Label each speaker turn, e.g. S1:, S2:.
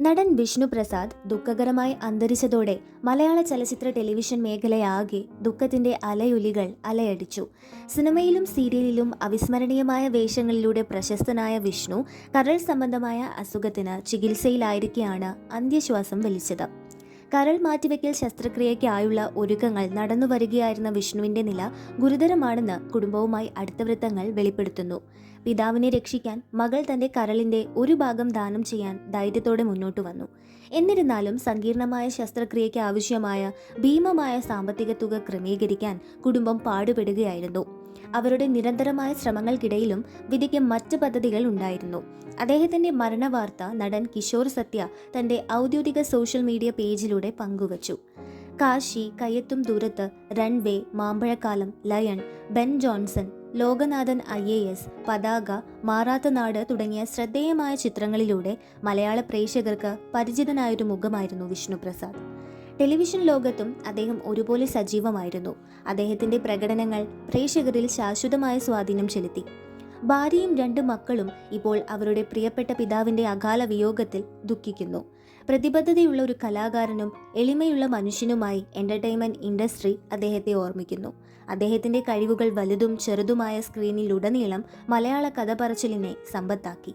S1: നടൻ വിഷ്ണു പ്രസാദ് ദുഃഖകരമായി അന്തരിച്ചതോടെ മലയാള ചലച്ചിത്ര ടെലിവിഷൻ മേഖലയാകെ ദുഃഖത്തിന്റെ അലയൊലികൾ അലയടിച്ചു. സിനിമയിലും സീരിയലിലും അവിസ്മരണീയമായ വേഷങ്ങളിലൂടെ പ്രശസ്തനായ വിഷ്ണു കരൾ സംബന്ധമായ അസുഖത്തിന് ചികിത്സയിലായിരിക്കെയാണ് അന്ത്യശ്വാസം വലിച്ചത്. കരൾ മാറ്റിവെക്കൽ ശസ്ത്രക്രിയയ്ക്കായുള്ള ഒരുക്കങ്ങൾ നടന്നു വരികയായിരുന്ന വിഷ്ണുവിന്റെ നില ഗുരുതരമാണെന്ന് കുടുംബവുമായി അടുത്ത വൃത്തങ്ങൾ വെളിപ്പെടുത്തുന്നു. പിതാവിനെ രക്ഷിക്കാൻ മകൾ തന്റെ കരളിന്റെ ഒരു ഭാഗം ദാനം ചെയ്യാൻ ധൈര്യത്തോടെ മുന്നോട്ട് വന്നു. എന്നിരുന്നാലും സങ്കീർണമായ ശസ്ത്രക്രിയയ്ക്ക് ആവശ്യമായ ഭീമമായ സാമ്പത്തിക തുക ക്രമീകരിക്കാൻ കുടുംബം പാടുപെടുകയായിരുന്നു. അവരുടെ നിരന്തരമായ ശ്രമങ്ങൾക്കിടയിലും വിധിക്ക് മറ്റ് പദ്ധതികൾ ഉണ്ടായിരുന്നു. അദ്ദേഹത്തിന്റെ മരണവാർത്ത നടൻ കിഷോർ സത്യ തന്റെ ഔദ്യോഗിക സോഷ്യൽ മീഡിയ പേജിലൂടെ പങ്കുവച്ചു. Kashi Kayyethum Doorathu Runway Mampazhakkalam Lion Ben Johnson Lokanathan I A S Pathaka Maratha Nadu തുടങ്ങിയ ശ്രദ്ധേയമായ ചിത്രങ്ങളിലൂടെ മലയാള പ്രേക്ഷകർക്ക് പരിചിതനായൊരു മുഖമായിരുന്നു വിഷ്ണു പ്രസാദ് ടെലിവിഷൻ ലോകത്തും അദ്ദേഹം ഒരുപോലെ സജീവമായിരുന്നു. അദ്ദേഹത്തിന്റെ പ്രകടനങ്ങൾ പ്രേക്ഷകരിൽ ശാശ്വതമായ സ്വാധീനം ചെലുത്തി. ഭാര്യയും രണ്ട് മക്കളും ഇപ്പോൾ അവരുടെ പ്രിയപ്പെട്ട പിതാവിന്റെ അകാല വിയോഗത്തിൽ ദുഃഖിക്കുന്നു. പ്രതിബദ്ധതയുള്ള ഒരു കലാകാരനും എളിമയുള്ള മനുഷ്യനുമായി എന്റർടൈൻമെന്റ് ഇൻഡസ്ട്രി അദ്ദേഹത്തെ ഓർമ്മിക്കുന്നു. അദ്ദേഹത്തിന്റെ കഴിവുകൾ വലുതും ചെറുതുമായ സ്ക്രീനിലുടനീളം മലയാള കഥ പറച്ചിലിനെ സമ്പത്താക്കി.